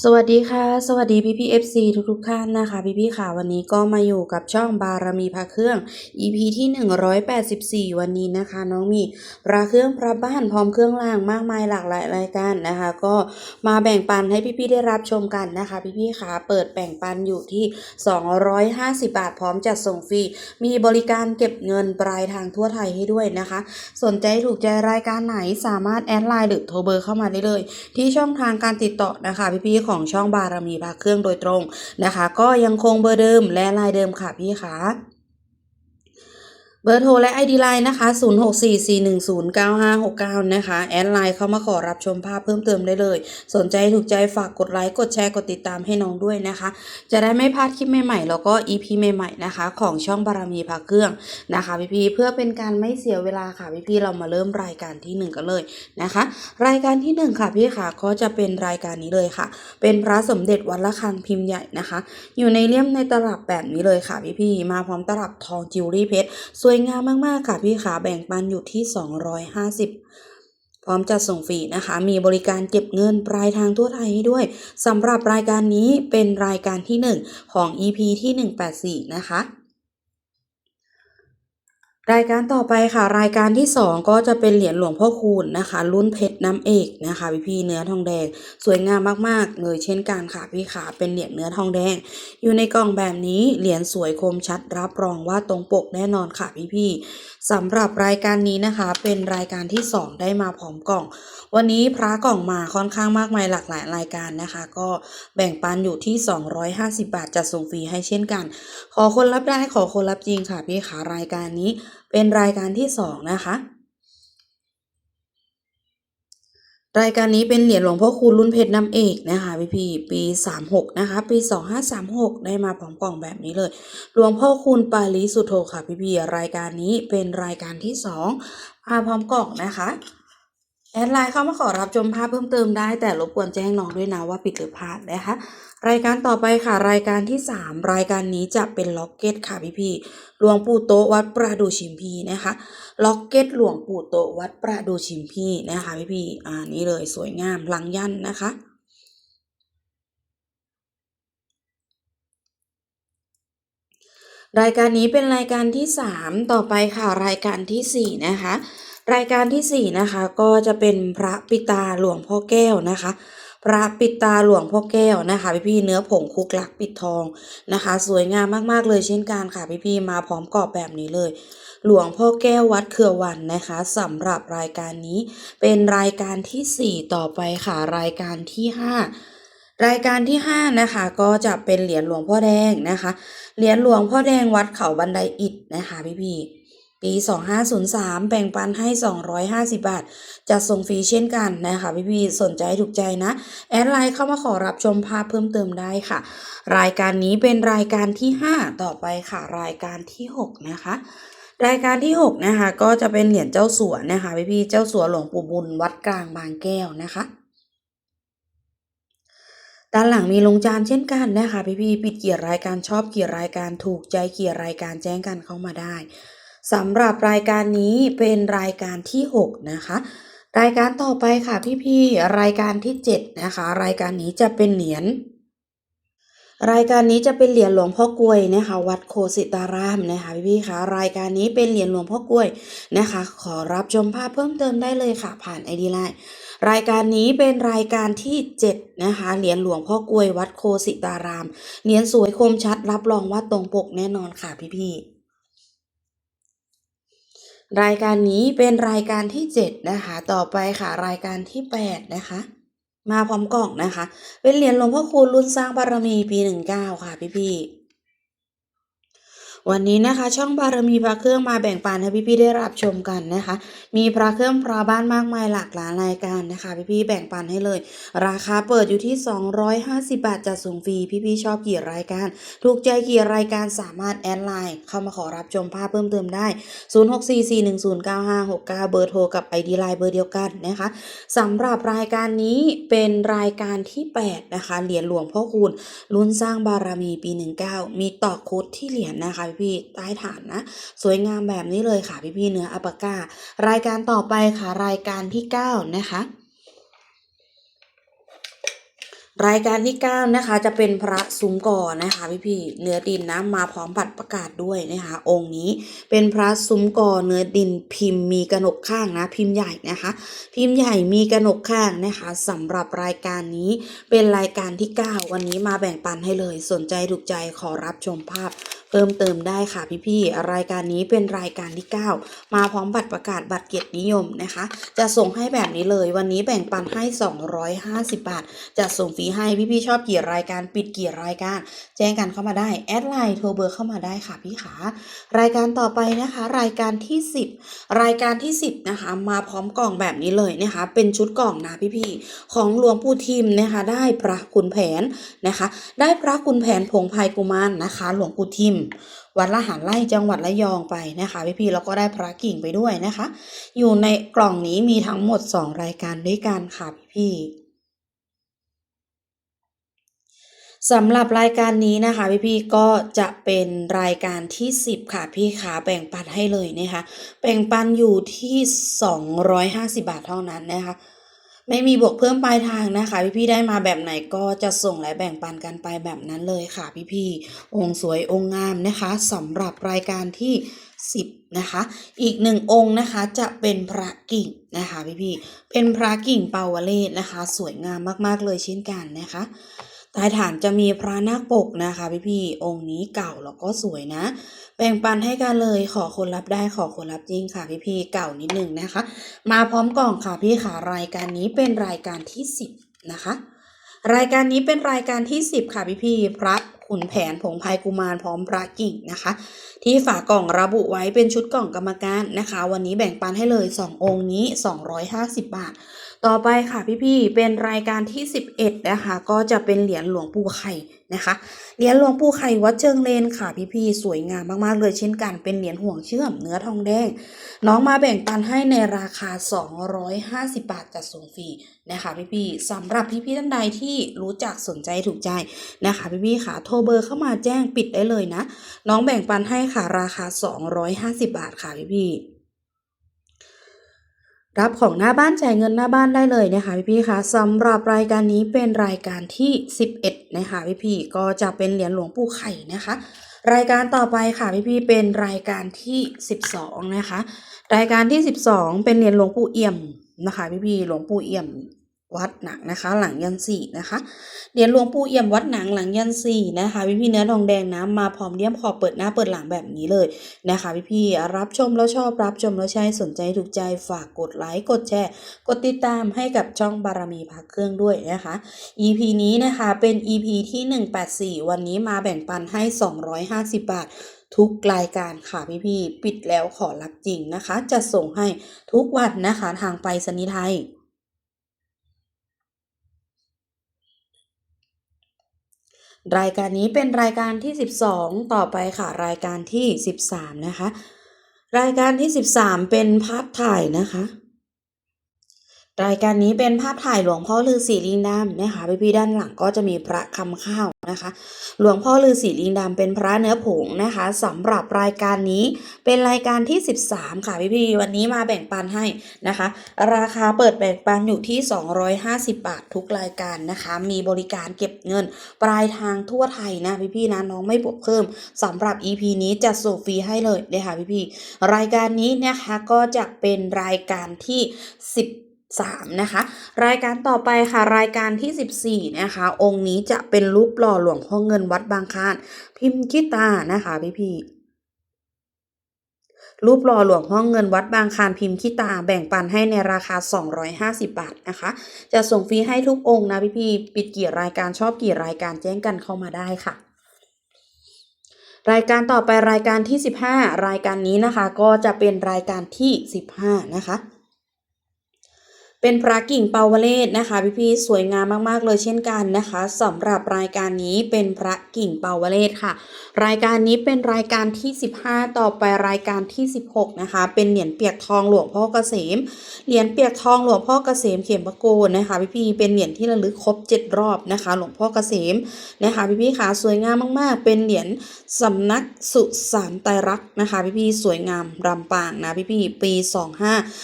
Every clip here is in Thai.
สวัสดีค่ะ สวัสดีพี่พี่เอฟซีทุกทุกๆท่านนะคะ พี่พี่ค่ะวันนี้ก็มาอยู่กับช่องบารมีพระเครื่อง EP ที่ 184 วันนี้นะคะ น้องมีพระเครื่องพระบ้านพร้อมเครื่องรางมากมายหลากหลายรายการนะคะ ก็มาแบ่งปันให้พี่พี่ได้รับชมกันนะคะ พี่พี่ค่ะเปิดแบ่งปันอยู่ที่ 250 บาทพร้อมจัดส่งฟรีมีบริการเก็บเงินปลายทางทั่วไทยให้ด้วยนะคะ สนใจถูกใจรายการไหนสามารถแอดไลน์หรือโทรเบอร์เข้ามาได้เลย ที่ช่องทางการติดต่อนะคะพี่ๆของช่องบารมีพระเครื่องโดยตรงนะคะ ก็ยังคงเบอร์เดิมและลายเดิมค่ะพี่คะ เบอร์โทรและ ID ไลน์นะคะ 0644109569 นะคะ แอดไลน์เข้ามาขอรับชมภาพเพิ่มเติมได้เลย สนใจถูกใจฝากกดไลค์ กดแชร์ กดติดตามให้น้องด้วยนะคะ จะได้ไม่พลาดคลิปใหม่ๆ แล้วก็ EP ใหม่ๆ นะคะ ของช่องบารมีพระเครื่องนะคะพี่ๆเพื่อเป็นการไม่เสียเวลาค่ะพี่ๆเรามาเริ่มรายการที่หนึ่งกันเลยนะคะ รายการที่หนึ่งค่ะพี่ค่ะก็จะเป็นรายการนี้เลยค่ะ เป็นพระสมเด็จวัดละคังพิมพ์ใหญ่นะคะ อยู่ในเลี่ยมในตลับแบบนี้เลยค่ะพี่พี่ๆมาพร้อมตลับทองจิวเวลรี่เพชรสวยยงามมากๆค่ะพี่ขาแบ่งปันอยู่ที่ 250 พร้อมจัดส่งฟรีนะคะ มีบริการเก็บเงินปลายทางทั่วไทยให้ด้วยสำหรับรายการนี้เป็นรายการที่ 1 ของ EP ที่ 184 นะคะ รายการต่อไปค่ะ รายการที่ 2 ก็จะเป็นเหรียญหลวงพ่อคูณนะคะ รุ่นเพชรน้ำเอกนะคะพี่พี่เนื้อทองแดง สวยงามมากๆเลยเช่นกันค่ะพี่ขาเป็นเหรียญเนื้อทองแดง อยู่ในกล่องแบบนี้เหรียญสวยคมชัดรับรองว่าตรงปกแน่นอนค่ะพี่พี่สำหรับรายการนี้นะคะ เป็นรายการที่ 2 ได้มาพร้อมกล่อง วันนี้พระกล่องมาค่อนข้างมากมายหลากหลายรายการนะคะ ก็แบ่งปันอยู่ที่ 250 บาทจัดส่งฟรีให้เช่นกัน ขอคนรับได้ขอคนรับจริงค่ะพี่ขารายการนี้เป็นรายการที่สองนะคะรายการนี้เป็นเหรียญหลวงพ่อคูณรุ่นเพชรน้ำเอกนะคะพี่พี่ปี 36 นะคะ ปี 2536 ได้มาพร้อมกล่องแบบนี้เลย หลวงพ่อคูณปาลิสุโธค่ะพี่พี่รายการนี้เป็นรายการที่สองมาพร้อมกล่องนะคะ แอดไลน์เข้ามาขอรับชมภาพเพิ่มเติมได้ แต่รบกวนแจ้งน้องด้วยนะว่าผิดหรือพลาดนะคะรายการต่อไปค่ะ รายการที่ 3 รายการนี้จะเป็นล็อกเก็ตค่ะพี่พี่หลวงปู่โตวัดประดูชิมพีนะคะล็อกเก็ตหลวงปู่โตวัดประดูชิมพีนะคะพี่พี่อ่านี่เลยสวยงามลังยันนะคะรายการนี้เป็นรายการที่ 3 ต่อไปค่ะ รายการทีสี่4 นะคะ รายการทีสี่4นะคะก็จะเป็นพระปิตาหลวงพ่อแก้วนะคะ พระปิตาหลวงพ่อแก้วนะคะ พี่พี่เนื้อผงคุกลักปิดทองนะคะ สวยงามมากๆเลยเช่นกันค่ะพี่พี่มาพร้อมกรอบแบบนี้เลยหลวงพ่อแก้ววัดเครือวันนะคะสำหรับรายการนี้เป็นรายการทีสี่4 ต่อไปค่ะรายการที่ 5 รายการที่ 5 นะคะก็จะเป็นเหรียญหลวงพ่อแดงนะคะ เหรียญหลวงพ่อแดงวัดเขาบันไดอิฐนะคะพี่พี่ ปี 2503 แบ่งปันให้ 250 บาทจะส่งฟรีเช่นกันนะคะพี่พี่สนใจถูกใจนะ แอดไลน์เข้ามาขอรับชมภาพเพิ่มเติมได้ค่ะ รายการนี้เป็นรายการที่ 5 ต่อไปค่ะ รายการที่ 6 นะคะรายการที่6นะคะก็จะเป็นเหรียญเจ้าสัวนะคะพี่พี่เจ้าสัวหลวงปู่บุญวัดกลางบางแก้วนะคะด้านหลังมีลงจานเช่นกันนะคะพี่พี่ปิดเกียรรายการชอบเกียรรายการถูกใจเกียรรายการแจ้งกันเข้ามาได้ สำหรับรายการนี้เป็นรายการที่ 6 นะคะ รายการต่อไปค่ะพี่พี่ๆรายการที่ 7 นะคะ รายการนี้จะเป็นเหรียญรายการนี้จะเป็นเหรียญหลวงพ่อกล้วยนะคะวัดโคสิตารามนะคะพี่พี่ๆคะรายการนี้เป็นเหรียญหลวงพ่อกล้วยนะคะ ขอรับชมภาพเพิ่มเติมได้เลยค่ะ ผ่านไอดีไลน์รายการนี้เป็นรายการที่ 7 นะคะเหรียญหลวงพ่อกล้วยวัดโคสิตารามเหรียญสวยคมชัดรับรองว่าตรงปกแน่นอนค่ะพี่ๆ รายการนี้เป็นรายการที่ 7 นะคะ ต่อไปค่ะรายการที่ 8 นะคะ มาพร้อมกล่องนะคะ เป็นเหรียญหลวงพ่อคูณรุ่นสร้างบารมีปี 19 ค่ะพี่ๆ วันนี้นะคะ ช่องบารมีพระเครื่องมาแบ่งปันให้พี่ๆได้รับชมกันนะคะ มีพระเครื่องพระบ้านมากมายหลากหลายรายการนะคะ พี่ๆแบ่งปันให้เลย ราคาเปิดอยู่ที่ 250 บาทจัดส่งฟรีพี่ๆชอบกี่รายการ ถูกใจกี่รายการสามารถแอดไลน์เข้ามาขอรับชมภาพเพิ่มเติมได้ 0644109569 เบอร์โทรกับ ID ไลน์เบอร์เดียวกันนะคะสำหรับรายการนี้เป็นรายการที่8นะคะเหรียญหลวงพ่อคูณรุ่นสร้างบารมีปี 19 มีตอกโคดที่เหรียญนะคะพี่ใต้ฐานนะ สวยงามแบบนี้เลยค่ะพี่ๆเนื้ออัปก้ารายการต่อไปค่ะรายการที่ 9 นะคะรายการที่9นะคะจะเป็นพระซุ้มก่อนะคะพี่พี่ๆเนื้อดินนะมาพร้อมบัตรประกาศด้วยนะคะ องค์นี้เป็นพระซุ้มก่อเนื้อดินพิมพ์มีกระหนกข้างนะ พิมพ์ใหญ่นะคะ พิมพ์ใหญ่มีกระหนกข้างนะคะสำหรับรายการนี้เป็นรายการที่ 9 วันนี้มาแบ่งปันให้เลย สนใจถูกใจขอรับชมภาพ เพิ่มเติมได้ค่ะพี่ๆรายการนี้เป็นรายการที่ 9 มาพร้อมบัตรประกาศบัตรเกียรตินิยมนะคะ จะส่งให้แบบนี้เลย วันนี้แบ่งปันให้ 250 บาท จะส่งฟรีให้พี่ๆชอบกี่รายการปิดกี่รายการ แจ้งกันเข้ามาได้แอดไลน์โทรเบอร์เข้ามาได้ค่ะพี่ขารายการต่อไปนะคะ รายการที่ 10 รายการที่ 10นะคะมาพร้อมกล่องแบบนี้เลยนะคะ เป็นชุดกล่องนะพี่ๆของหลวงปู่ทิมนะคะ ได้พระคุณแผนนะคะ ได้พระคุณแผนผงพายกุมารนะคะ หลวงปู่ทิมวัดละหารไร่จังหวัดระยองไปนะคะพี่ๆแล้วก็ได้พระกิ่งไปด้วยนะคะ อยู่ในกล่องนี้มีทั้งหมด 2 รายการด้วยกันค่ะพี่ๆสำหรับรายการนี้นะคะพี่ๆก็จะเป็นรายการที่ 10 ค่ะพี่ขาแบ่งปันให้เลยนะคะแบ่งปันอยู่ที่ 250 บาทเท่านั้นนะคะ ไม่มีบวกเพิ่มปลายทางนะคะ พี่ๆได้มาแบบไหนก็จะส่งและแบ่งปันกันไปแบบนั้นเลยค่ะ พี่ๆองค์สวยองค์งามนะคะสำหรับรายการที่ 10 นะคะ อีกหนึ่งองค์นะคะจะเป็นพระกิ่งนะคะ พี่ๆเป็นพระกิ่งเปาวเลศนะคะ สวยงามมากๆเลยเช่นกันนะคะใต้ฐานจะมีพระนาคปกนะคะ พี่ๆองค์นี้เก่าแล้วก็สวยนะ แบ่งปันให้กันเลยขอคนรับได้ขอคนรับจริงค่ะพี่ๆเก่านิดหนึ่งนะคะ มาพร้อมกล่องค่ะพี่ค่ะรายการนี้เป็นรายการที่10นะคะ รายการนี้เป็นรายการที่10ค่ะพี่พี่ๆพระขุนแผนผงพายกุมารพร้อมพระกิ่งนะคะ ที่ฝากล่องระบุไว้เป็นชุดกล่องกรรมการนะคะ วันนี้แบ่งปันให้เลย 2 องค์นี้ 250 บาท ต่อไปค่ะพี่พี่ๆ เป็นรายการที่ 11 นะคะ ก็จะเป็นเหรียญหลวงปู่ไข่นะคะ เหรียญหลวงปู่ไข่วัดเชิงเลนค่ะพี่พี่ๆ สวยงามมากๆเลยเช่นกันเป็นเหรียญห่วงเชื่อมเนื้อทองแดง น้องมาแบ่งปันให้ในราคา 250 บาทจัดส่งฟรีนะคะพี่ๆสำหรับพี่ๆท่านใดที่รู้จักสนใจถูกใจนะคะพี่ๆค่ะโทรเบอร์เข้ามาแจ้งปิดได้เลยนะ น้องแบ่งปันให้ค่ะราคา 250 บาทค่ะพี่ๆ รับของหน้าบ้านจ่ายเงินหน้าบ้านได้เลยนะคะพี่ๆค่ะสำหรับรายการนี้เป็นรายการที่ 11 นะคะพี่พี่ก็จะเป็นเหรียญหลวงปู่ไข่นะคะ รายการต่อไปค่ะพี่พี่เป็นรายการที่ 12 นะคะ รายการที่ 12 เป็นเหรียญหลวงปู่เอี่ยมนะคะพี่พี่หลวงปู่เอี่ยม วัดหนังนะคะ หลังยันสี่นะคะเหรียญหลวงปู่เอี่ยมวัดหนังหลังยันสี่นะคะพี่ๆเนื้อทองแดงนะมาพร้อมเลี่ยมขอบเปิดหน้าเปิดหลังแบบนี้เลยนะคะพี่ๆรับชมแล้วชอบรับชมแล้วใช้สนใจถูกใจฝากกดไลค์กดแชร์ กดติดตามให้กับช่องบารมีพักเครื่องด้วยนะคะ EP นี้นะคะเป็น EP ที่ 184 วันนี้มาแบ่งปันให้ 250 บาททุกรายการค่ะพี่ๆปิดแล้วขอรับจริงนะคะ จะส่งให้ทุกวันนะคะทางไปรษณีย์ไทย รายการนี้เป็นรายการที่ 12 ต่อไปค่ะ รายการที่ 13 นะคะ รายการที่ 13 เป็นภาพถ่ายนะคะ รายการนี้เป็นภาพถ่ายหลวงพ่อฤาษีลิงดำนะคะพี่พี่ๆด้านหลังก็จะมีพระคำข้าวนะคะ หลวงพ่อฤาษีลิงดำเป็นพระเนื้อผงนะคะสำหรับรายการนี้เป็นรายการที่ 13 ค่ะพี่พี่ๆวันนี้มาแบ่งปันให้นะคะ ราคาเปิดแบ่งปันอยู่ที่ 250 บาททุกรายการนะคะ มีบริการเก็บเงิน ปลายทางทั่วไทยนะพี่พี่ๆนะน้องไม่บวกเพิ่มสำหรับ EP นี้จะส่งฟรีให้เลยนะคะพี่พี่ๆรายการนี้นะคะก็จะเป็นรายการที่ 10 3นะคะรายการต่อไปค่ะรายการที่ 14นะคะองค์นี้จะเป็นรูปหล่อหลวงพ่อเงินวัดบางคานพิมพ์คิตานะคะพี่พี่รูปหล่อหลวงพ่อเงินวัดบางคานพิมพ์คิตาแบ่งปันให้ในราคา 250 บาทนะคะ จะส่งฟรีให้ทุกองค์นะพี่พี่ปิดกี่รายการชอบกี่รายการแจ้งกันเข้ามาได้ค่ะ รายการต่อไปรายการที่ 15 รายการนี้นะคะ ก็จะเป็นรายการที่ 15 นะคะ เป็นพระกิ่งเปาวเลศนะคะพี่ๆสวยงามมากๆเลยเช่นกันนะคะสำหรับรายการนี้เป็นพระกิ่งเปาวเลศค่ะ รายการนี้เป็นรายการที่ 15 ต่อไปรายการที่ 16 นะคะ เป็นเหรียญเปียกทองหลวงพ่อเกษมเหรียญเปียกทองหลวงพ่อเกษมเขียมพระโกนนะคะพี่ๆเป็นเหรียญที่ระลึกครบ 7 รอบนะคะ หลวงพ่อเกษมนะคะพี่ๆขาสวยงามมากๆ เป็นเหรียญสำนักสุสานไตรักนะคะพี่ๆสวยงามรำปางนะพี่ๆปี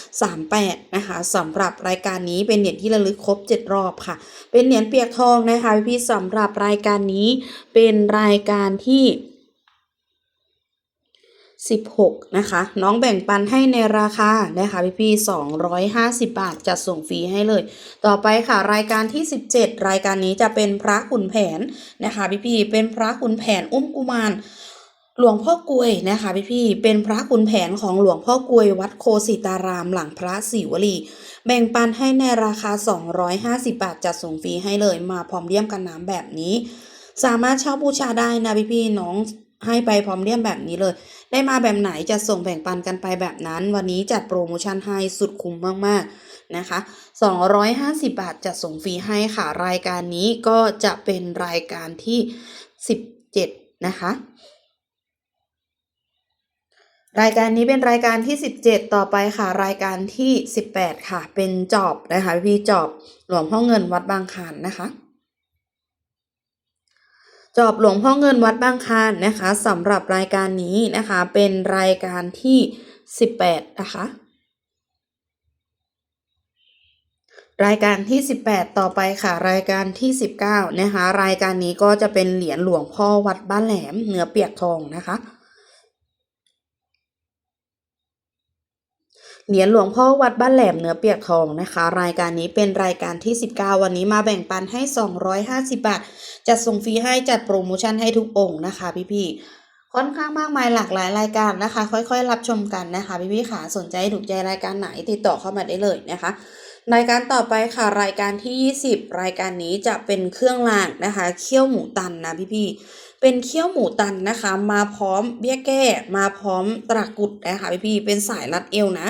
2538 นะคะสำหรับรายการนี้เป็นเหรียญที่ระลึกครบ 7 รอบค่ะ เป็นเหรียญเปียกทองนะคะพี่ๆสำหรับรายการนี้เป็นรายการที่16 นะคะ น้องแบ่งปันให้ในราคานะคะพี่พี่250 บาทจะส่งฟรีให้เลย ต่อไปค่ะรายการที่ 17 รายการนี้จะเป็นพระขุนแผนนะคะพี่พี่เป็นพระขุนแผนอุ้มกุมาร หลวงพ่อกวยนะคะพี่พี่เป็นพระขุนแผนของหลวงพ่อกวยวัดโคสิตารามหลังพระศิวลี แบ่งปันให้ในราคา 250 บาทจะส่งฟรีให้เลยมาพร้อมเลี่ยมกันน้ำแบบนี้ สามารถเช่าบูชาได้นะพี่พี่น้องให้ไปพร้อมเลี่ยมแบบนี้เลย ได้มาแบบไหนจะส่งแบ่งปันกันไปแบบนั้น วันนี้จัดโปรโมชั่นให้สุดคุ้มมากๆนะคะ 250 บาทจะส่งฟรีให้ค่ะรายการนี้ก็จะเป็นรายการที่ 17 นะคะ รายการนี้เป็นรายการที่ 17 ต่อไปค่ะ รายการที่ 18 ค่ะ เป็นจอบนะคะพี่จอบหลวงพ่อเงินวัดบางคานนะคะ จอบหลวงพ่อเงินวัดบางคานนะคะสำหรับรายการนี้นะคะ เป็นรายการที่ 18 นะคะ รายการที่ 18 ต่อไปค่ะ รายการที่ 19 นะคะ รายการนี้ก็จะเป็นเหรียญหลวงพ่อวัดบ้านแหลมเนื้อเปียกทองนะคะ เหรียญหลวงพ่อวัดบ้านแหลมเนื้อเปียกทองนะคะ รายการนี้เป็นรายการที่ 19 วันนี้มาแบ่งปันให้ 250 บาท จัดส่งฟรีให้จัดโปรโมชั่นให้ทุกองค์นะคะ พี่ๆค่อนข้างมากมายหลากหลายรายการนะคะ ค่อยๆ รับชมกันนะคะ พี่ๆขาสนใจถูกใจรายการไหนติดต่อเข้ามาได้เลยนะคะรายการต่อไปค่ะรายการที่ 20 รายการนี้จะเป็นเครื่องรางนะคะเคี่ยวหมูตันนะพี่ๆเป็นเคี่ยวหมูตันนะคะ มาพร้อมเบี้ยแก้มาพร้อมตะกรุดนะคะพี่ๆเป็นสายรัดเอวนะ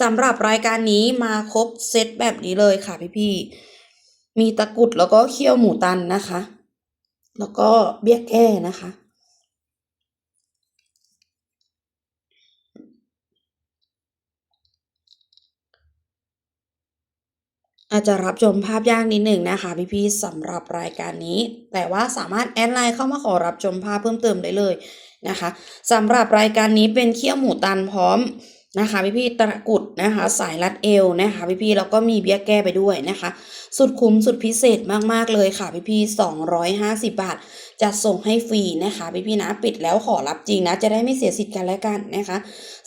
สำหรับรายการนี้มาครบเซตแบบนี้เลยค่ะพี่ๆ มีตะกุดแล้วก็เคี่ยวหมูตันนะคะ แล้วก็เบี้ยแก้นะคะ อาจจะรับชมภาพยากนิดหนึ่งนะคะพี่ๆสำหรับรายการนี้ แต่ว่าสามารถแอดไลน์เข้ามาขอรับชมภาพเพิ่มเติมได้เลยนะคะสำหรับรายการนี้เป็นเคี่ยวหมูตันพร้อม นะคะพี่ๆตะกรุดนะคะ สายรัดเอวนะคะพี่ๆแล้วก็มีเบี้ยแก้ไปด้วยนะคะ สุดคุ้มสุดพิเศษมากๆเลยค่ะพี่ๆ250บาทจะส่งให้ฟรีนะคะพี่ๆนะปิดแล้วขอรับจริงนะ จะได้ไม่เสียสิทธิ์กันและกันนะคะ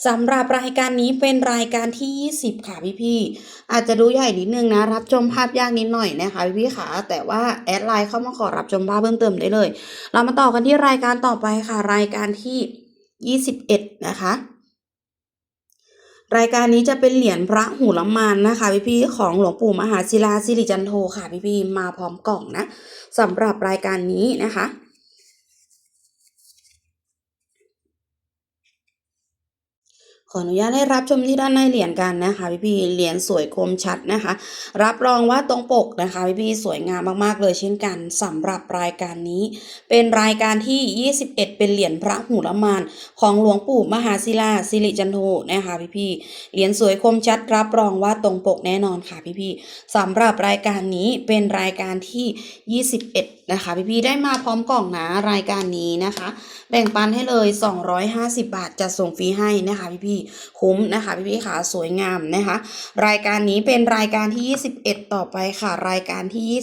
สำหรับรายการนี้เป็นรายการที่ 20 ค่ะพี่ๆอาจจะดูใหญ่นิดนึงนะ รับชมภาพยากนิดหน่อยนะคะพี่ๆค่ะแต่ว่าแอดไลน์เข้ามาขอรับชมภาพเพิ่มเติมได้เลย เรามาต่อกันที่รายการต่อไปค่ะรายการที่ 21 นะคะ รายการนี้จะเป็นเหรียญพระหูละมานนะคะพี่พีของหลวงปู่มหาศิลาสิริจันโทค่ะพี่พีมาพร้อมกล่องนะสำหรับรายการนี้นะคะ ขออนุญาตให้รับชมที่ด้านในเหรียญกันนะคะพี่พี่เหรียญสวยคมชัดนะคะ รับรองว่าตรงปกนะคะพี่พี่สวยงามมากๆเลยเช่นกันสำหรับรายการนี้ เป็นรายการที่ 21 เป็นเหรียญพระหูละมานของหลวงปู่มหาศิลาสิริจันโทนะคะพี่พี่เหรียญสวยคมชัด รับรองว่าตรงปกแน่นอนค่ะพี่พี่สำหรับรายการนี้เป็นรายการที่ 21 นะคะพี่พี่ได้มาพร้อมกล่องนะรายการนี้นะคะ แบ่งปันให้เลย 250 บาทจะส่งฟรีให้นะคะพี่ๆคุ้มนะคะพี่ๆขาสวยงามนะคะ รายการนี้เป็นรายการที่ 21 ต่อไปค่ะ รายการที่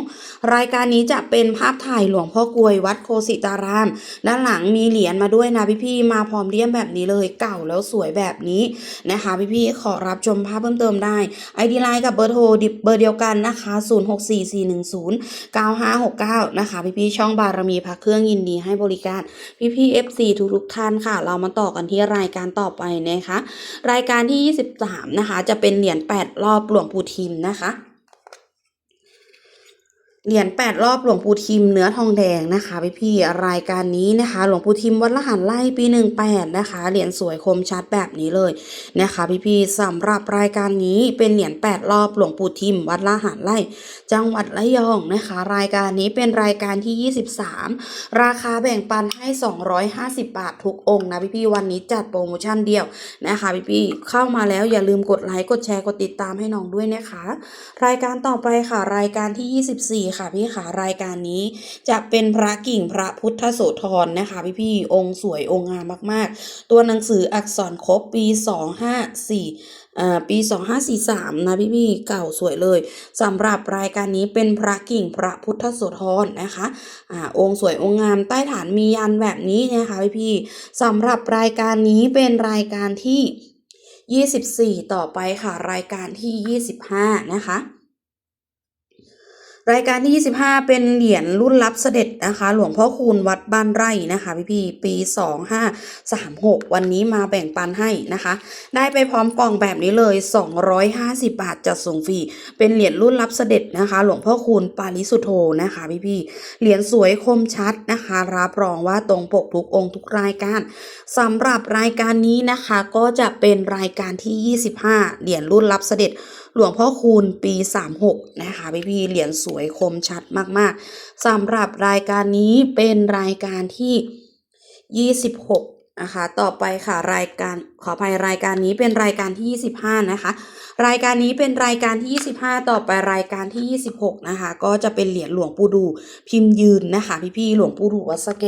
22 รายการนี้จะเป็นภาพถ่ายหลวงพ่อกลวยวัดโคสิตาราม ด้านหลังมีเหรียญมาด้วยนะพี่ๆมาพร้อมเลี่ยมแบบนี้เลยเก่าแล้วสวยแบบนี้นะคะพี่ๆขอรับชมภาพเพิ่มเติมได้ไอดีไลน์กับเบอร์โทรดิบเบอร์เดียวกันนะคะ 064410 9569 นะคะพี่ๆช่องบารมีพักเครื่องยินดีให้บริการพี่พี่ FC ทุกทุกๆท่านค่ะ เรามาต่อกันที่รายการต่อไปนะคะ รายการที่ 23 นะคะ จะเป็นเหรียญ8รอบหลวงปู่ทิมนะคะ เหรียญ8รอบหลวงปู่ทิมเนื้อทองแดงนะคะพี่พี่รายการนี้นะคะ หลวงปู่ทิมวัดละหันไล่ปี18นะคะเหรียญสวยคมชัดแบบนี้เลยนะคะพี่พี่สำหรับรายการนี้เป็นเหรียญ8รอบหลวงปู่ทิมวัดละหันไล่จังหวัดระยองนะคะ รายการนี้เป็นรายการที่ 23 ราคาแบ่งปันให้ 250 บาททุกองค์นะพี่พี่วันนี้จัดโปรโมชั่นเดียวนะคะพี่พี่เข้ามาแล้วอย่าลืมกดไลค์กดแชร์กดติดตามให้น้องด้วยนะคะ รายการต่อไปค่ะรายการที่ 24ค่ะพี่ค่ะรายการนี้ จะเป็นพระกิ่งพระพุทธโสธรนะคะ พี่พี่องค์สวยองค์งามมาก ๆ ตัวหนังสืออักษรครบปี254อ่าปี 2543 นะพี่ๆเก่าสวยเลยสำหรับรายการนี้เป็นพระกิ่งพระพุทธโสธรนะคะอ่าองค์สวยองค์งามใต้ฐานมียันแบบนี้นะคะพี่ๆสำหรับรายการนี้เป็นรายการที่ 24 ต่อไปค่ะ รายการที่ 25 นะคะ รายการที่ 25 เป็นเหรียญรุ่นรับเสด็จนะคะ หลวงพ่อคูณวัดบ้านไร่นะคะ พี่พี่ปี 2536 วันนี้มาแบ่งปันให้นะคะ ได้ไปพร้อมกล่องแบบนี้เลย 250 บาทจัดส่งฟรี เป็นเหรียญรุ่นรับเสด็จนะคะ หลวงพ่อคูณปาริสุโธนะคะ พี่พี่เหรียญสวยคมชัดนะคะ รับรองว่าตรงปกทุกองค์ทุกรายการสำหรับรายการนี้นะคะก็จะเป็นรายการที่ 25 เหรียญรุ่นรับเสด็จ หลวงพ่อคูณปี 36 นะคะพี่พี่เหรียญสวยคมชัดมากๆสำหรับรายการนี้เป็นรายการที่ 26 นะคะ ต่อไปค่ะรายการขออภัยรายการนี้เป็นรายการที่ 25 นะคะ รายการนี้เป็นรายการที่ 25 ต่อไปรายการที่ 26 นะคะ ก็จะเป็นเหรียญหลวงปู่ดู พิมพ์ยืนนะคะ พี่ๆหลวงปู่ดูวัดสะแก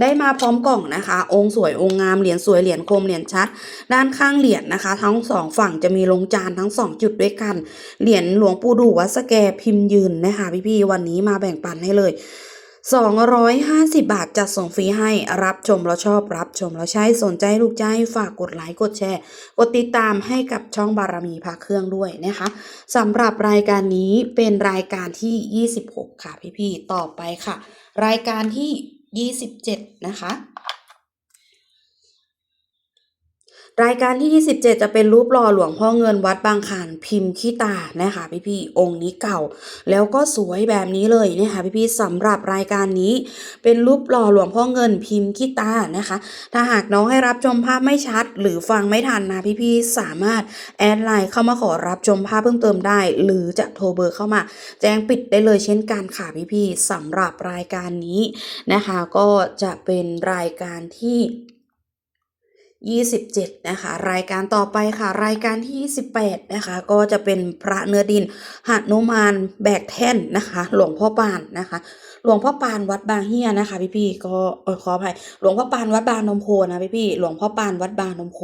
ได้มาพร้อมกล่องนะคะ องค์สวยองค์งามเหรียญสวยเหรียญคมเหรียญชัด ด้านข้างเหรียญนะคะ ทั้งสองฝั่งจะมีลงจานทั้งสองจุดด้วยกันเหรียญหลวงปู่ดูวัดสแกพิมพ์ยืนนะคะ พี่ๆวันนี้มาแบ่งปันให้เลย 250 บาทจัดส่งฟรีให้รับชมแล้วชอบรับชมแล้วใช้สนใจลูกใจฝากกดไลค์กดแชร์กดติดตามให้กับช่องบารมีพระเครื่องด้วยนะคะสำหรับรายการนี้เป็นรายการที่ 26 ค่ะพี่ๆต่อไปค่ะ รายการที่ 27 นะคะ รายการที่ 27 จะเป็นรูปหล่อหลวงพ่อเงินวัดบางขานพิมพ์ขี้ตานะคะพี่พี่ๆองค์นี้เก่า แล้วก็สวยแบบนี้เลยนะคะพี่พี่ๆสำหรับรายการนี้ เป็นรูปหล่อหลวงพ่อเงินพิมพ์ขี้ตานะคะ ถ้าหากน้องให้รับชมภาพไม่ชัด หรือฟังไม่ทันนะพี่พี่ๆสามารถแอดไลน์เข้ามาขอรับชมภาพเพิ่มเติมได้ หรือจะโทรเบอร์เข้ามา แจ้งปิดได้เลยเช่นกันค่ะพี่พี่ๆสำหรับรายการนี้นะคะ ก็จะเป็นรายการที่ 27 นะคะ รายการต่อไปค่ะ รายการที่ 28 นะคะ ก็จะเป็นพระเนื้อดินหนุมานแบกแท่นนะคะ หลวงพ่อปานนะคะ หลวงพ่อปานวัดบางเฮียนะคะ พี่ๆก็ขออภัยหลวงพ่อปานวัดบางนมโพนะพี่ๆหลวงพ่อปานวัดบางนมโพ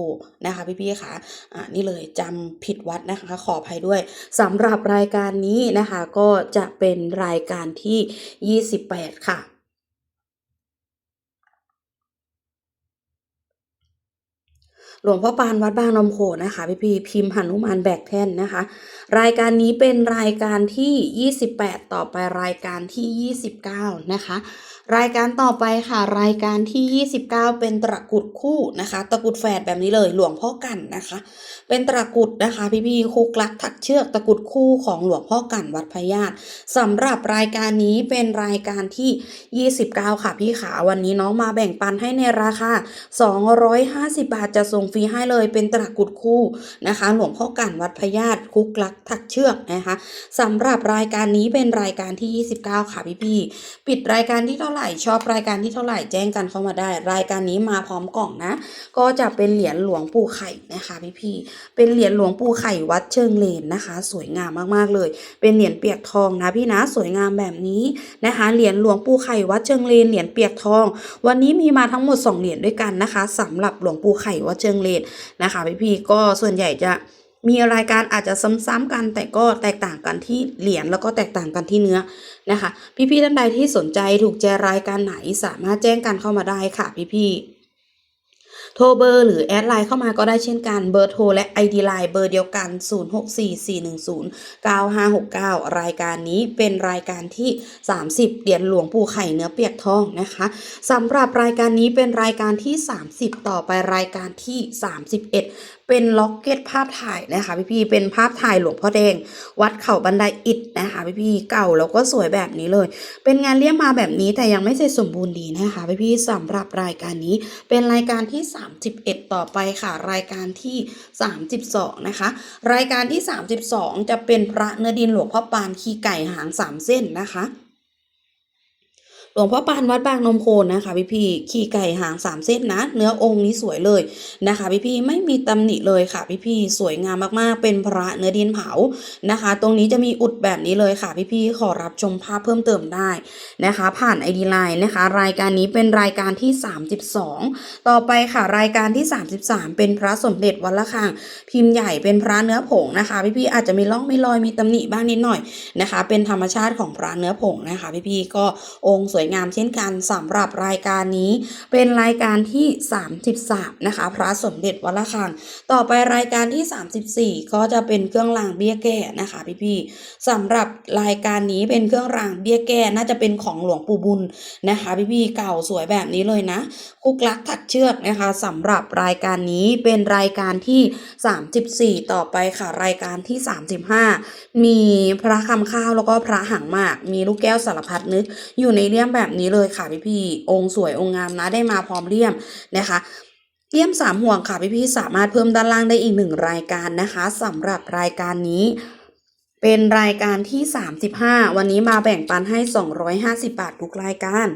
นะคะ พี่ๆค่ะอ่านี่เลยจำผิดวัดนะคะ ขออภัยด้วยสำหรับรายการนี้นะคะ ก็จะเป็นรายการที่ 28 ค่ะ หลวงพ่อปานวัดบางนมโขนะคะพี่พีพิมพ์หนุมานแบกแท่นนะคะ รายการนี้เป็นรายการที่ 28 ต่อไปรายการที่ 29 นะคะ รายการต่อไปค่ะ รายการที่ 29 เป็นตะกุดคู่นะคะ ตะกุดแฝดแบบนี้เลยหลวงพ่อกันนะคะ เป็นตะกุดนะคะพี่พี่คู่กลักถักเชือกตะกุดคู่ของหลวงพ่อกันวัดพญาตสำหรับรายการนี้เป็นรายการที่ 29 ค่ะพี่ขาวันนี้น้องมาแบ่งปันให้ในราคา 250 บาทจะส่งฟรีให้เลยเป็นตะกุดคู่นะคะ หลวงพ่อกันวัดพญาตคุกลักถักเชือกนะคะสำหรับรายการนี้เป็นรายการที่ 29 ค่ะพี่พี่ปิดรายการที่เท่าไหร่ชอบรายการที่เท่าไหร่แจ้งกันเข้ามาได้ รายการนี้มาพร้อมกล่องนะ ก็จะเป็นเหรียญหลวงปู่ไข่นะคะพี่พี่เป็นเหรียญหลวงปู่ไข่วัดเชิงเลนนะคะ สวยงามมากๆเลย เป็นเหรียญเปียกทองนะพี่นะสวยงามแบบนี้นะคะเหรียญหลวงปู่ไข่วัดเชิงเลนเหรียญเปียกทอง วันนี้มีมาทั้งหมด 2 เหรียญด้วยกันนะคะสำหรับหลวงปู่ไข่วัดเชิงเลนนะคะพี่พี่ก็ส่วนใหญ่จะมีรายการอาจจะซ้ำๆกันแต่ก็แตกต่างกันที่เหรียญแล้วก็แตกต่างกันที่เนื้อ นะคะ พี่ๆท่านใดที่สนใจถูกใจรายการไหนสามารถแจ้งกันเข้ามาได้ค่ะพี่ๆโทรเบอร์หรือแอดไลน์เข้ามาก็ได้เช่นกัน เบอร์โทรและ ID ไลน์เบอร์เดียวกัน 0644109569 รายการนี้เป็นรายการที่ 30เหรียญหลวงปู่ไข่เนื้อเปียกทองนะคะสำหรับรายการนี้เป็นรายการที่ 30 ต่อไปรายการที่ 31เป็นล็อกเก็ตภาพถ่ายนะคะพี่ๆเป็นภาพถ่ายหลวงพ่อแดง วัดเขาบันไดอิฐนะคะพี่ๆเก่าแล้วก็สวยแบบนี้เลย เป็นงานเลี่ยมมาแบบนี้แต่ยังไม่เสร็จสมบูรณ์ดีนะคะพี่ๆสำหรับรายการนี้ เป็นรายการที่ 31 ต่อไปค่ะ รายการที่ 32 นะคะ รายการที่ 32 จะเป็นพระเนื้อดินหลวงพ่อปานขี้ไก่หาง3เส้นนะคะ หลวงพ่อปานวัดบางนมโคนนะคะพี่พี่ขี่ไก่หางสามเส้นนะ เนื้อองค์นี้สวยเลยนะคะพี่พี่ไม่มีตำหนิเลยค่ะพี่พี่สวยงามมากๆ เป็นพระเนื้อดินเผานะคะ ตรงนี้จะมีอุดแบบนี้เลยค่ะพี่พี่ขอรับชมภาพเพิ่มเติมได้นะคะ ผ่าน ID Line นะคะ รายการนี้เป็นรายการที่ 32 ต่อไปค่ะรายการที่ 33 เป็นพระสมเด็จวัดละคัง พิมพ์ใหญ่เป็นพระเนื้อผงนะคะ พี่ๆอาจจะมีร่องมีรอยมีตำหนิบ้างนิดหน่อยนะคะ เป็นธรรมชาติของพระเนื้อผงนะคะ พี่ๆก็องค์สวยงามเช่นกันสำหรับรายการนี้ เป็นรายการที่ 33 นะคะ พระสมเด็จวัละคัง ต่อไปรายการที่ 34 ก็จะเป็นเครื่องรางเบี้ยแก่นะคะพี่ๆสำหรับรายการนี้เป็นเครื่องรางเบี้ยแก่น่าจะเป็นของหลวงปู่บุญนะคะพี่ๆเก่าสวยแบบนี้เลยนะ คุกลักถักเชือกนะคะสำหรับรายการนี้เป็นรายการที่ 34 ต่อไปค่ะรายการที่ 35 มีพระคำข้าวแล้วก็พระหางหมาก มีลูกแก้วสารพัดนึกอยู่ในเลี่ยมแบบนี้เลยค่ะพี่พีองค์สวยองค์งามนะได้มาพร้อมเลี่ยมนะคะเลี่ยมสามห่วงค่ะพี่พีสามารถเพิ่มด้านล่างได้อีกหนึ่งรายการนะคะสำหรับรายการนี้เป็นรายการที่ 35 วันนี้มาแบ่งปันให้ 250 บาททุกรายการ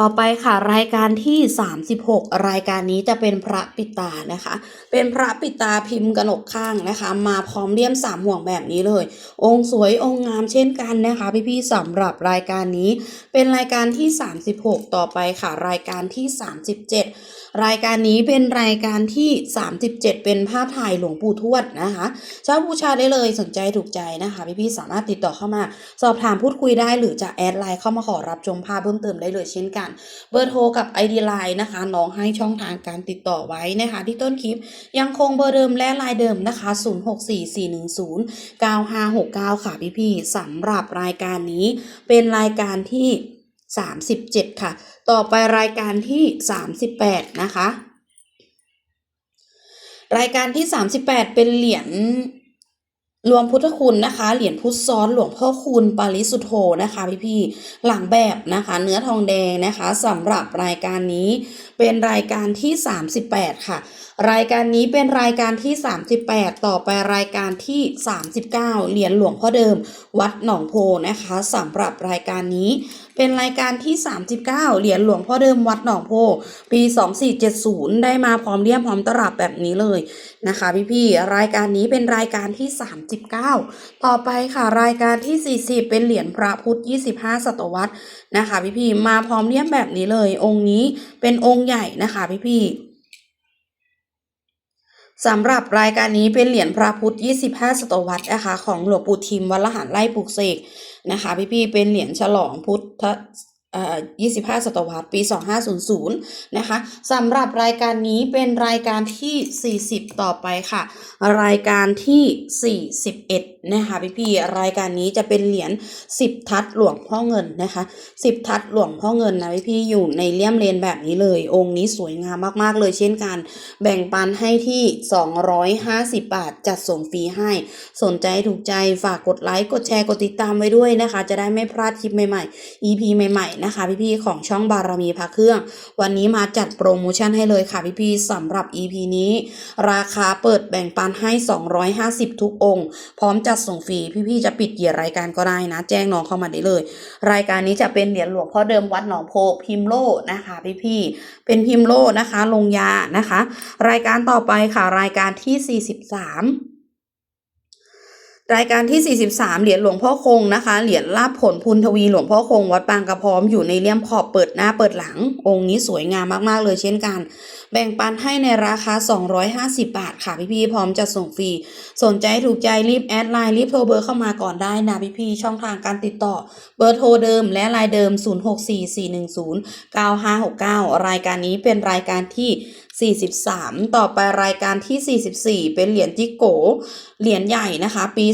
ต่อไปค่ะรายการที่ 36 รายการนี้จะเป็นพระปิตานะคะ เป็นพระปิตาพิมพ์กระหนกข้างนะคะ มาพร้อมเลี่ยมสามห่วงแบบนี้เลย องค์สวยองค์งามเช่นกันนะคะ พี่ๆสำหรับรายการนี้ เป็นรายการที่ 36 ต่อไปค่ะรายการที่ 37 รายการนี้เป็นรายการที่ 37 เป็นภาพถ่ายหลวงปู่ทวดนะคะเช่าบูชาได้เลยสนใจถูกใจนะคะ พี่ๆสามารถติดต่อเข้ามา สอบถามพูดคุยได้หรือจะแอดไลน์เข้ามาขอรับชมภาพเพิ่มเติมได้เลยเช่นกัน เบอร์โทรกับ ID Line นะคะน้องให้ช่องทางการติดต่อไว้นะคะ ที่ต้นคลิปยังคงเบอร์เดิมและไลน์เดิมนะคะ 0644109569 ค่ะพี่ๆสำหรับรายการนี้เป็นรายการที่ 37 ค่ะ ต่อไปรายการที่ 38 นะคะ รายการที่ 38 เป็นเหรียญรวมพุทธคุณนะคะ เหรียญพุทธซ้อนหลวงพ่อคุณปาริสุโธนะคะพี่ๆหลังแบบนะคะ เนื้อทองแดงนะคะสำหรับรายการนี้เป็นรายการที่ 38 ค่ะรายการนี้เป็นรายการที่ 38 ต่อไปรายการที่ 39 เหรียญหลวงพ่อเดิม วัดหนองโพนะคะสำหรับรายการนี้ เป็นรายการที่ 39 เหรียญหลวงพ่อเดิมวัดหนองโพ ปี 2470 ได้มาพร้อมเลี่ยมพร้อมตลับแบบนี้เลยนะคะพี่ๆรายการนี้เป็นรายการที่ 39 ต่อไปค่ะรายการที่ 40 เป็นเหรียญพระพุทธ 25 ศตวรรษนะคะพี่ๆมาพร้อมเลี่ยมแบบนี้เลย องค์นี้เป็นองค์ใหญ่นะคะพี่ๆ สำหรับรายการนี้เป็นเหรียญพระพุทธ 25 ศตวรรษนะคะ ของหลวงปู่ทิมวัลหันไล่ปลูกเสกนะคะ พี่ๆเป็นเหรียญฉลองพุทธ 25 ศตวรรษ ปี 2500 นะคะสำหรับรายการนี้เป็นรายการที่ 40 ต่อไปค่ะ รายการที่ 41 นะคะพี่ๆรายการนี้จะเป็นเหรียญ 10 ทัดหลวงพ่อเงินนะคะ 10 ทัดหลวงพ่อเงินนะพี่ๆอยู่ในเลี่ยมเลนแบบนี้เลย องค์นี้สวยงามมากๆเลยเช่นกัน แบ่งปันให้ที่ 250 บาท จัดส่งฟรีให้ สนใจถูกใจฝากกดไลค์ กดแชร์ กดติดตามไว้ด้วยนะคะ จะได้ไม่พลาดคลิปใหม่ๆ EP ใหม่ๆนะคะพี่ๆของช่องบารมีพระเครื่อง วันนี้มาจัดโปรโมชั่นให้เลยค่ะพี่ๆสำหรับ EP นี้ ราคาเปิดแบ่งปันให้ 250 ทุกองค์ พร้อมจัดส่งฟรีพี่ๆจะปิดเกี่รายการก็ได้นะ แจ้งน้องเข้ามาได้เลย รายการนี้จะเป็นเหรียญหลวงพ่อเดิมวัดหนองโพพิมโลนะคะพี่ๆเป็นพิมโลนะคะ ลงยานะคะ รายการต่อไปค่ะรายการที่ 43 รายการที่ 43 เหรียญหลวงพ่อคงนะคะ เหรียญลาบผลพุนทวีหลวงพ่อคง วัดบางกระพร้อมอยู่ในเลี่ยมขอบเปิดหน้าเปิดหลัง องค์นี้สวยงามมากๆเลยเช่นกัน แบ่งปันให้ในราคา 250 บาทค่ะพี่ๆพร้อมจะส่งฟรี สนใจถูกใจรีบแอดไลน์รีบโทรเบอร์เข้ามาก่อนได้นะพี่ๆช่องทางการติดต่อ เบอร์โทรเดิมและไลน์เดิม 0644109569 รายการนี้เป็นรายการที่ 43 ต่อไปรายการที่ 44 เป็นเหรียญจิโก เหรียญใหญ่นะคะ ปี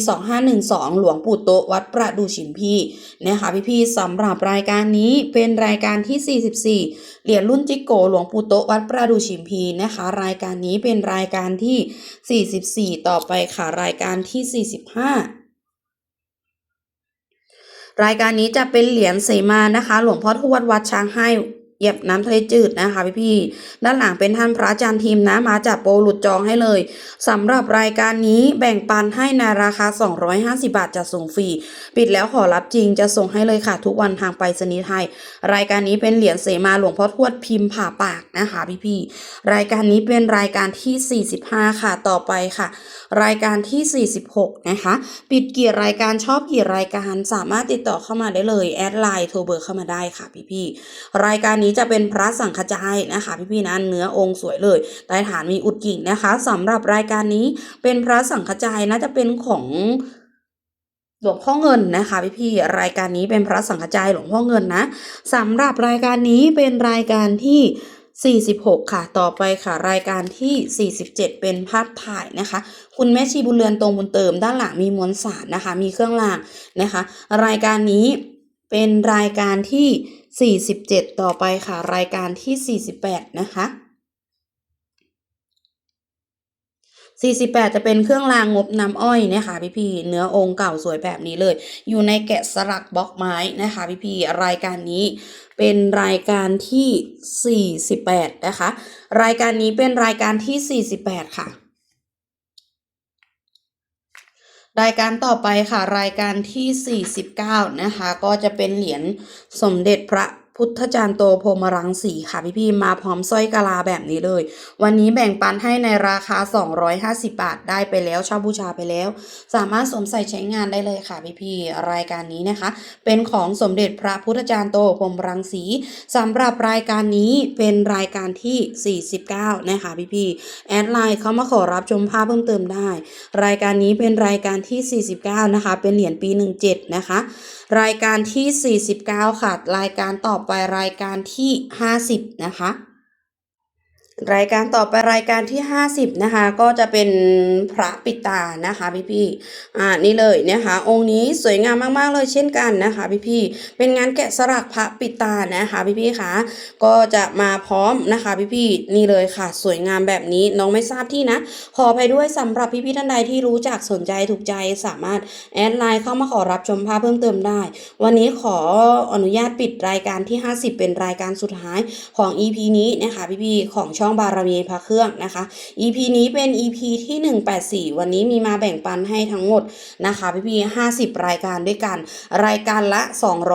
2512 หลวงปู่โตวัดประดูชินพี่นะคะพี่ๆสำหรับรายการนี้เป็นรายการที่ 44 เหรียญรุ่นจิโก หลวงปู่โตวัดประดูชิมพีนะคะ รายการนี้เป็นรายการที่ 44 ต่อไปค่ะรายการที่ 45รายการนี้จะเป็นเหรียญเสมานะคะ หลวงพ่อทวดวัดช้างให้ เหยียบน้ำทะเลจืดนะคะพี่ๆด้านหลังเป็นท่านพระอาจารย์ทีมนะมาจัดโปรหลุดจองให้เลยสำหรับรายการนี้แบ่งปันให้ในราคา 250 บาทจะส่งฟรีปิดแล้วขอรับจริงจะส่งให้เลยค่ะ ทุกวันทางไปรษณีย์ไทย รายการนี้เป็นเหรียญเสมาหลวงพ่อทวดพิมพ์ผ่าปากนะคะพี่ๆรายการนี้เป็นรายการที่ 45 ค่ะต่อไปค่ะ รายการที่ 46 นะคะ ปิดกี่รายการชอบกี่รายการสามารถติดต่อเข้ามาได้เลยแอดไลน์โทรเบอร์เข้ามาได้ค่ะพี่ๆรายการนี้จะเป็นพระสังฆจายนะคะพี่ๆนะเนื้อองค์สวยเลยใต้ฐานมีอุดกิ่งนะคะสำหรับรายการนี้เป็นพระสังฆจายน่าจะเป็นของหลวงพ่อเงินนะคะพี่พี่ๆรายการนี้เป็นพระสังฆจายหลวงพ่อเงินนะสำหรับรายการนี้เป็นรายการที่ 46 ค่ะ ต่อไปค่ะ รายการที่ 47 เป็นภาพถ่ายนะคะ คุณแม่ชีบุญเรือนตรงบุญเติม ด้านหลังมีมวลสารนะคะ มีเครื่องรางนะคะ รายการนี้เป็นรายการที่ 47 ต่อไปค่ะ รายการที่ 48 นะคะ 48 จะเป็นเครื่องรางงบน้ำอ้อยนะคะพี่พีเนื้อองค์เก่าสวยแบบนี้เลย อยู่ในแกะสลักบล็อกไม้นะคะพี่พีรายการนี้ เป็นรายการที่ 48 นะคะ รายการนี้เป็นรายการที่ 48 ค่ะ รายการต่อไปค่ะ รายการที่ 49 นะคะ ก็จะเป็นเหรียญสมเด็จพระ พุทธจารย์โตพรหมรังสีค่ะพี่พี่มาพร้อมสร้อยกะลาแบบนี้เลย วันนี้แบ่งปันให้ในราคา 250 บาทได้ไปแล้วเช่าบูชาไปแล้ว สามารถสวมใส่ใช้งานได้เลยค่ะพี่พี่รายการนี้นะคะ เป็นของสมเด็จพระพุทธจารย์โตพรหมรังสีสำหรับรายการนี้เป็นรายการที่ 49 นะคะพี่พี่แอดไลน์เข้ามาขอรับชมภาพเพิ่มเติมได้ รายการนี้เป็นรายการที่ 49 นะคะ เป็นเหรียญปี 17 นะคะ รายการที่ 49 ค่ะ รายการต่อไปรายการที่ 50 นะคะ รายการต่อไปรายการที่ 50 นะคะ ก็จะเป็นพระปิตานะคะพี่พี่อ่านี่เลยนะคะ องค์นี้สวยงามมาก ๆ เลยเช่นกันนะคะพี่พี่เป็นงานแกะสลักพระปิตานะคะพี่พี่คะก็จะมาพร้อมนะคะพี่พี่นี่เลยค่ะ สวยงามแบบนี้น้องไม่ทราบที่นะ ขออภัยด้วยสำหรับพี่พี่ท่านใดที่รู้จักสนใจถูกใจสามารถแอดไลน์เข้ามาขอรับชมภาพเพิ่มเติมได้ วันนี้ขออนุญาตปิดรายการที่ 50 เป็นรายการสุดท้ายของ EP นี้นะคะพี่ๆของช่ององบารมีพระเครื่องนะคะ EP นี้เป็น EP ที่ 184 วันนี้มีมาแบ่งปันให้ทั้งหมดนะคะพี่ๆ50 รายการด้วยกัน รายการละ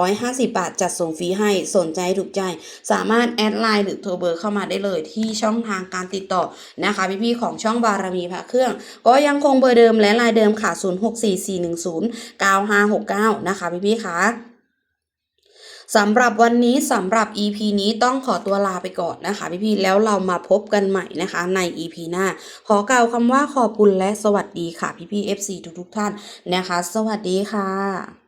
250 บาทจัดส่งฟรีให้สนใจถูกใจ สามารถแอดไลน์หรือโทรเบอร์เข้ามาได้เลยที่ช่องทางการติดต่อนะคะพี่ๆของช่องบารมีพระเครื่อง ก็ยังคงเบอร์เดิมและลน์เดิมค่ะ 0644109569 นะคะพี่ๆคะ สำหรับวันนี้สำหรับ EP นี้ต้องขอตัวลาไปก่อนนะคะพี่ๆแล้วเรามาพบกันใหม่นะคะใน EP หน้า ขอกล่าวคำว่าขอบคุณและสวัสดีค่ะพี่ๆ FC ทุกๆท่านนะคะ สวัสดีค่ะ